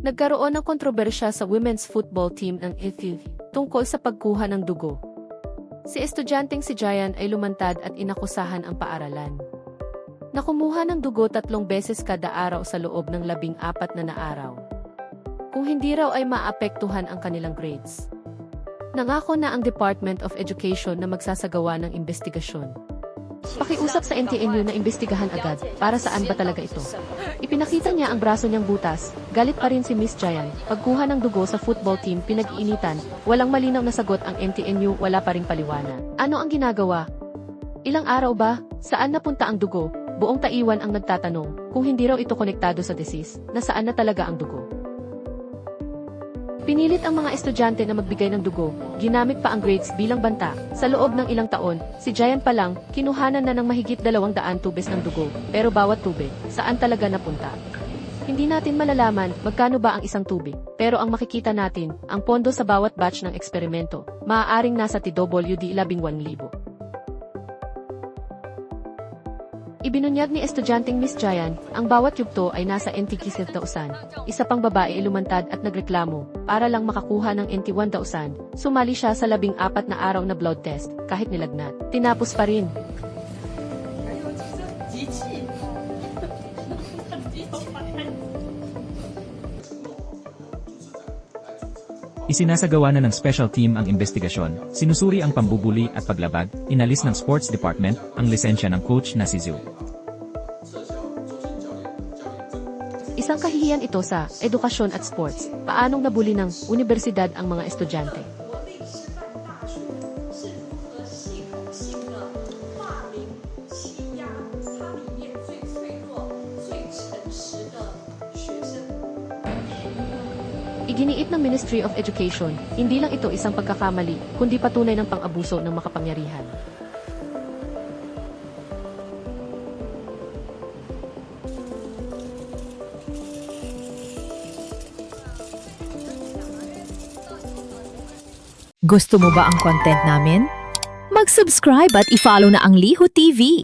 Nagkaroon ng kontrobersya sa women's football team ng FIV tungkol sa pagkuha ng dugo. Si estudyanteng si Jayan ay lumantad at inakusahan ang paaralan. Nakumuha ng dugo tatlong beses kada araw sa loob ng labing apat na na araw. Kung hindi raw ay maapektuhan ang kanilang grades. Nangako na ang Department of Education na magsasagawa ng investigasyon. Pakiusap sa NTNU na imbestigahan agad para saan ba talaga ito. Ipinakita niya ang braso niyang butas. Galit pa rin si Miss Jayan. Pagkuha ng dugo sa football team pinag-iinitan. Walang malinaw na sagot ang NTNU, wala pa ring paliwanag. Ano ang ginagawa? Ilang araw ba? Saan napunta ang dugo? Buong Taiwan ang nagtatanong kung hindi raw ito konektado sa disease, nasaan na talaga ang dugo. Pinilit ang mga estudyante na magbigay ng dugo, ginamit pa ang grades bilang banta. Sa loob ng ilang taon, si Giant pa lang, kinuhanan na ng mahigit dalawang daan tubes ng dugo, pero bawat tubig, saan talaga napunta? Hindi natin malalaman magkano ba ang isang tubig, pero ang makikita natin, ang pondo sa bawat batch ng eksperimento, maaaring nasa TWD 11,000. Ibinunyag ni estudyanteng Miss Jayan, ang bawat yugto ay nasa NT 10,000. Isa pang babae ay lumantad at nagreklamo, para lang makakuha ng NT 1,000. Sumali siya sa labing apat na araw na blood test, kahit nilagnat. Tinapos pa rin. Isinasagawa na ng special team ang investigasyon, sinusuri ang pambubuli at paglabag, inalis ng sports department ang lisensya ng coach na si Zhu. Isang kahihiyan ito sa edukasyon at sports. Paanong nabuli ng universidad ang mga estudyante? Iginiit ng Ministry of Education, hindi lang ito isang pagkakamali, kundi patunay ng pang-abuso ng makapangyarihan. Gusto mo ba ang content namin? Mag-subscribe at i-follow na ang Liho TV.